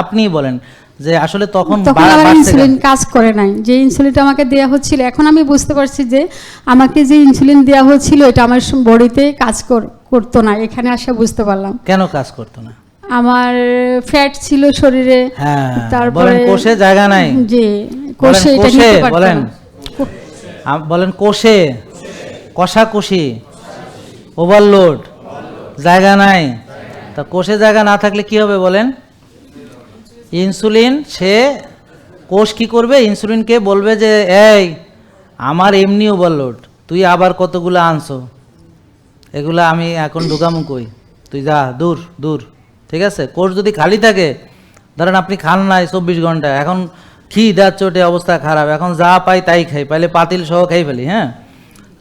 আপনি বলেন যে আসলে তখন তখন আমার ইনসুলিন কাজ করে নাই। যে ইনসুলিনটা আমাকে দেওয়া হচ্ছিল এখন আমি বুঝতে পারছি যে আমাকে যে ইনসুলিন দেওয়া হচ্ছিল এটা আমার বডিতে কাজ করতো না। এখানে আসা বুঝতে পারলাম। কেন কাজ করতো না? আমার ফ্যাট ছিল শরীরে। হ্যাঁ তারপরে কোষে জায়গা নাই। যে কোষে এটা নিতে বলেন। বলেন কোষে কষাকষি ওভারলোড জায়গা নাই। তা কোষে জায়গা না থাকলে কি হবে বলেন? ইনসুলিন, সে কোষ কি করবে? ইনসুলিনকে বলবে যে, এই, আমার এমনি ওভারলোড তুই আবার কতগুলো আনছো? এগুলো আমি এখন ঢুকামু কই? তুই যা, দূর দূর, ঠিক আছে? কোষ যদি খালি থাকে, ধরেন আপনি খান নাই চব্বিশ ঘণ্টা, এখন খি দেওয়ার চোটে অবস্থা খারাপ, এখন যা পাই তাই খাই, পাইলে পাতিল সহ খাই ফেলি হ্যাঁ?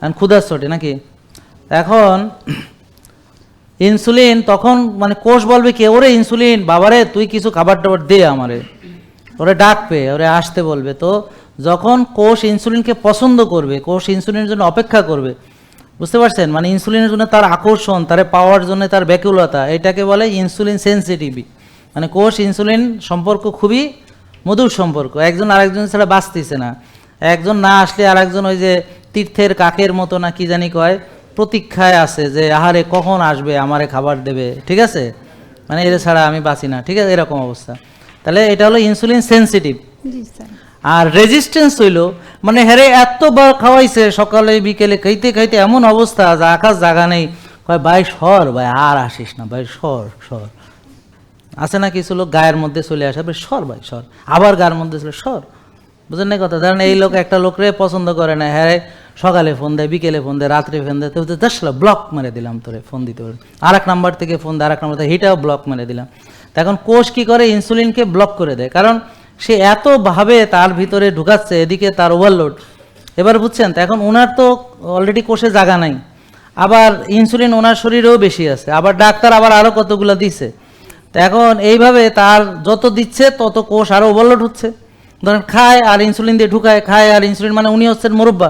এখন ক্ষুধার চোটে নাকি? এখন ইনসুলিন, তখন মানে কোষ বলবে কে, ওরে ইনসুলিন, বাবারে, তুই কিছু খাবার টাবার দে আমারে। ওরে ডাকবে, ওরে আসতে বলবে। তো যখন কোষ ইনসুলিনকে পছন্দ করবে, কোষ ইনসুলিনের জন্য অপেক্ষা করবে, বুঝতে পারছেন? মানে ইনসুলিনের জন্য তার আকর্ষণ, তার পাওয়ার জন্য তার ব্যাকুলতা, এটাকে বলে ইনসুলিন সেন্সিটিভি মানে কোষ ইনসুলিন সম্পর্ক খুবই মধুর সম্পর্ক, একজন আরেকজন ছাড়া বাঁচতেছে না। একজন না আসলে আরেকজন ওই যে তীর্থের কাকের মতো না কি জানি কয় প্রতীক্ষায় আছে যে আহারে কখন আসবে? আমারে খাবার দেবে। ঠিক আছে? মানে এর ছাড়া আমি বাঁচি না। ঠিক আছে? এরকম অবস্থা। তাহলে এটা হলো ইনসুলিন সেন্সিটিভ আর রেজিস্ট্যান্স হইল মানে হেরে এতবার খাওয়াইছে সকালে বিকেলে খাইতে খাইতে এমন অবস্থা যে আকাশ জাগা নেই। কয় ভাই সর ভাই আর আসিস না ভাই সর সর। আছে না কিছু লোক গায়ের মধ্যে চলে আসে ভাই সর ভাই সর। আবার গায়ের মধ্যে চলে সর। বুঝলেন না কথা? ধরেন এই লোক একটা লোকরে পছন্দ করে না হ্যাঁ সকালে ফোন দেয়, বিকেলে ফোন দেয়, রাত্রে ফোন দেয়, তো দশলা ব্লক মেরে দিলাম তোরে ফোন দিতে পারে আর এক নাম্বার থেকে ফোন দেয় আর এক নাম্বার থেকে হিটাও ব্লক মেরে দিলাম। এখন কোষ কি করে? ইনসুলিনকে ব্লক করে দেয়। কারণ সে এত ভাবে তার ভিতরে ঢুকাচ্ছে, এদিকে তার ওভারলোড এবার বুঝছেন, তো এখন ওনার তো অলরেডি কোষে জায়গা নাই। আবার ইনসুলিন ওনার শরীরেও বেশি আছে। আবার ডাক্তার আবার আরও কতগুলো দিছে। তো এখন এইভাবে তার যত দিচ্ছে, তত কোষ আরও ওভারলোড হচ্ছে। ধরেন খায় আর ইনসুলিন দিয়ে ঢুকায়, খায় আর ইনসুলিন মানে উনি হচ্ছেন মুরব্বা।